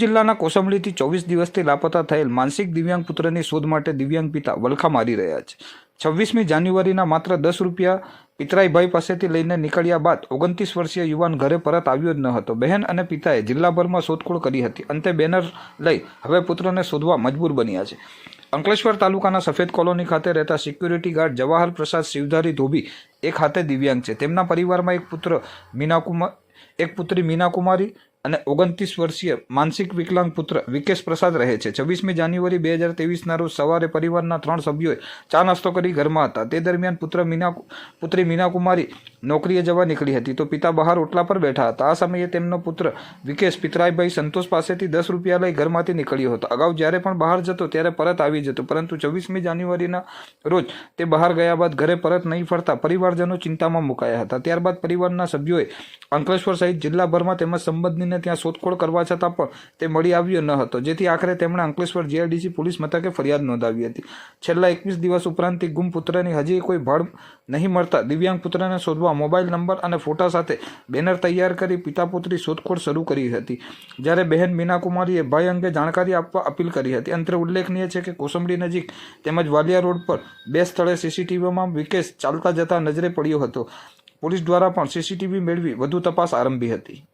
જિલ્લાના કોસંબલીથી ચોવીસ દિવસથી લાપતા થયેલ માનસિક દિવ્યાંગ પુત્રની શોધ માટે દિવ્યાંગ પિતા વલખા મારી રહ્યા છે. છવ્વીસમી જાન્યુઆરીના માત્ર દસ રૂપિયા પિતરાઈભાઈ પાસેથી લઈને નીકળ્યા બાદ ઓગણત્રીસ વર્ષીય યુવાન ઘરે પરત આવ્યો જ ન હતો. બહેન અને પિતાએ જિલ્લાભરમાં શોધખોળ કરી હતી. અંતે બેનર લઈ હવે પુત્રને શોધવા મજબૂર બન્યા છે. અંકલેશ્વર તાલુકાના સફેદ કોલોની ખાતે રહેતા સિક્યુરિટી ગાર્ડ જવાહર પ્રસાદ શિવધારી ધોબી એક હાથે દિવ્યાંગ છે. તેમના પરિવારમાં એક પુત્ર મીનાકુમાર એક પુત્રી મીનાકુમારી અને ઓગણત્રીસ વર્ષીય માનસિક વિકલાંગ પુત્ર વિકેશ પ્રસાદ રહે છે. છવ્વીસમી જાન્યુઆરી બે હજાર તેવીસના રોજ સવારે પરિવારના ત્રણ સભ્યોએ ચા નાસ્તો કરી ઘરમાં હતા. તે દરમિયાન પુત્ર મીના પુત્રી મીનાકુમારી નોકરીએ જવા નીકળી હતી તો પિતા બહાર ઓટલા પર બેઠા હતા. આ સમયે તેમનો પુત્ર વિકેશ પિતરાઈભાઈ સંતોષ પાસેથી દસ રૂપિયા લઈ ઘરમાંથી નીકળ્યો હતો. અગાઉ જ્યારે પણ બહાર જતો ત્યારે પરત આવી જતો, પરંતુ છવ્વીસમી જાન્યુઆરીના રોજ તે બહાર ગયા બાદ ઘરે પરત નહીં ફરતા પરિવારજનો ચિંતામાં મુકાયા હતા. ત્યારબાદ પરિવારના સભ્યોએ અંકલેશ્વર સહિત જિલ્લાભરમાં તેમજ સંબંધીને ત્યાં શોધખોળ કરવા છતાં પણ તે મળી આવ્યો ન હતો, જેથી આખરે તેમણે અંકલેશ્વર જીઆઈડીસી પોલીસ મથકે ફરિયાદ નોંધાવી હતી. છેલ્લા એકવીસ દિવસ ઉપરાંતથી ગુમ પુત્રની હજી કોઈ ભાળ નહીં મળતા. દિવ્યાંગ પુત્રને શોધવા મોબાઈલ નંબર અને ફોટા સાથે બેનર તૈયાર કરી પિતા પુત્રી શોધખોળ શરૂ કરી હતી. જ્યારે બહેન મીનાકુમારીએ ભાઈ અંગે જાણકારી આપવા અપીલ કરી હતી. અંતરે ઉલ્લેખનીય છે કે કોસંબડી નજીક તેમજ વાલિયા રોડ પર બે સ્થળે સીસીટીવીમાં વિકેશ ચાલતા જતા નજરે પડ્યો હતો. પોલીસ દ્વારા પણ સીસીટીવી મેળવી વધુ તપાસ આરંભી હતી.